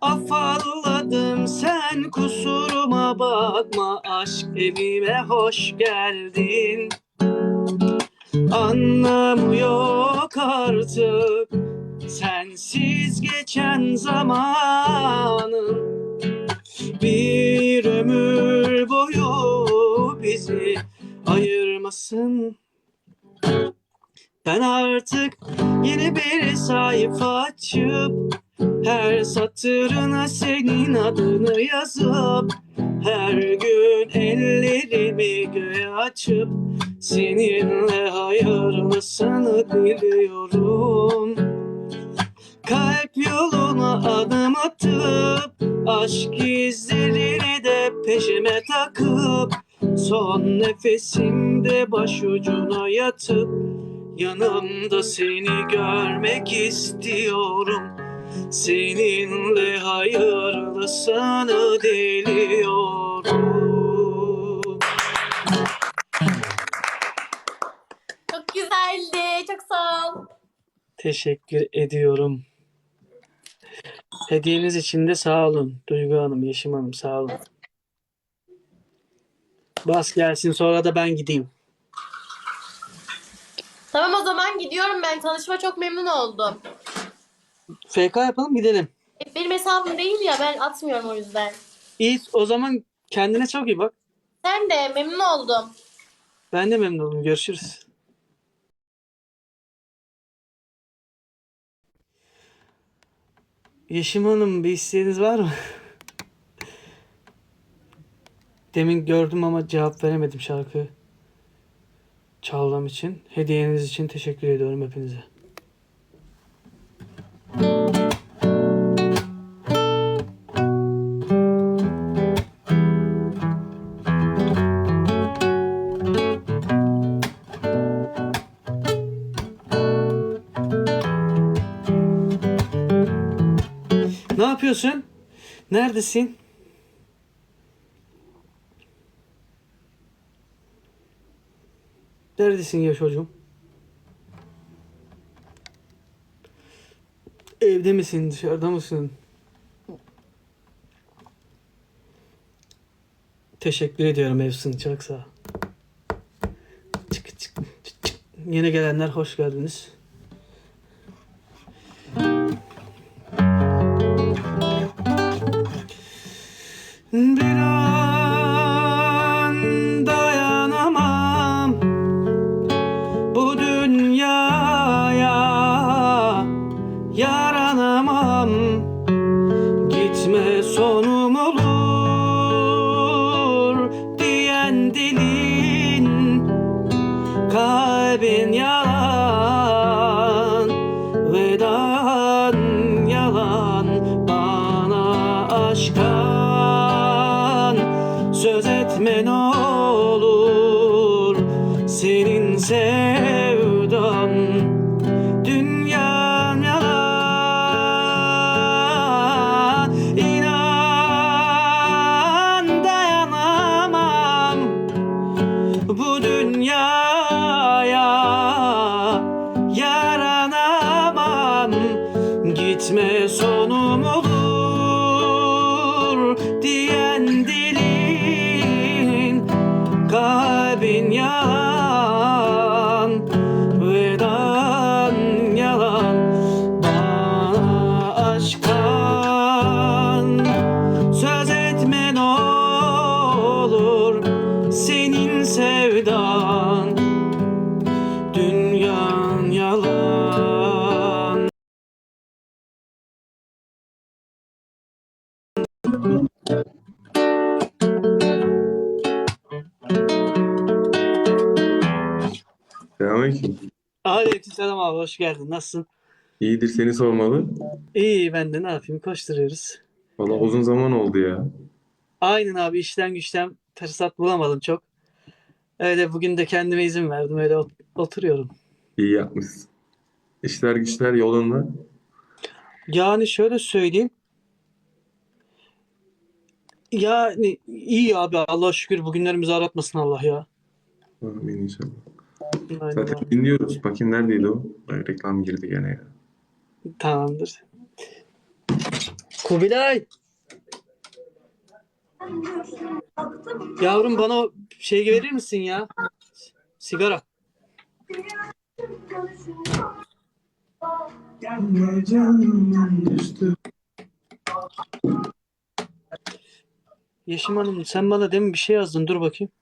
Afalladım sen kusuruma bakma aşk evime hoş geldin. Anlamı yok artık sensiz geçen zamanın bir ömür boyu bizi ayırmasın. Ben artık yeni bir sayfa açıp her satırına senin adını yazıp her gün ellerimi göğe açıp seninle hayırlısını diliyorum. Kalp yoluna adım atıp aşk izlerini de peşime takıp son nefesimde başucuna yatıp yanımda seni görmek istiyorum. Seninle hayırlısını diliyorum. Çok güzeldi. Çok sağ ol. Teşekkür ediyorum. Hediyeniz için de sağ olun. Duygu Hanım, Yeşim Hanım sağ olun. Bas gelsin sonra da ben gideyim. Tamam o zaman gidiyorum ben. Tanışma çok memnun oldum. FK yapalım gidelim. E, Benim hesabım değil ya ben atmıyorum o yüzden. İyi o zaman kendine çok iyi bak. Sen de memnun oldum. Ben de memnun oldum. Görüşürüz. Yeşim Hanım bir isteğiniz var mı? Demin gördüm ama cevap veremedim şarkı çaldığım için. Hediyeniz için teşekkür ediyorum hepinize. Yapıyorsun? Neredesin? Neredesin ya çocuğum? Evde misin? Dışarıda mısın? Teşekkür ediyorum Evsin. Çık, çık, çık. Yeni gelenler hoş geldiniz. Aşktan söz etme ne olur senin sevdan. Dünyan yalan inan dayanamam. Bu dünyaya yaranamam. Gitme sonum Selamünaleyküm. Aleykümselam abi hoş geldin nasılsın? İyidir seni sormalı. İyi ben de ne yapayım koşturuyoruz. Valla uzun zaman oldu ya. Aynen abi işten güçten fırsat bulamadım çok. Öyle bugün de kendime izin verdim. Öyle ot- oturuyorum. İyi yapmışsın. İşler güçler yolunda. Yani şöyle söyleyeyim. Yani iyi abi Allah'a şükür bugünlerimizi aratmasın Allah ya. Amin inşallah. Aynen Zaten dinliyoruz. Bakayım neredeydi o? Ay, reklam girdi gene ya. Tamamdır. Kubilay. Yavrum bana şey verir misin ya? Sigara. Yeşim Hanım sen bana demin bir şey yazdın. Dur bakayım.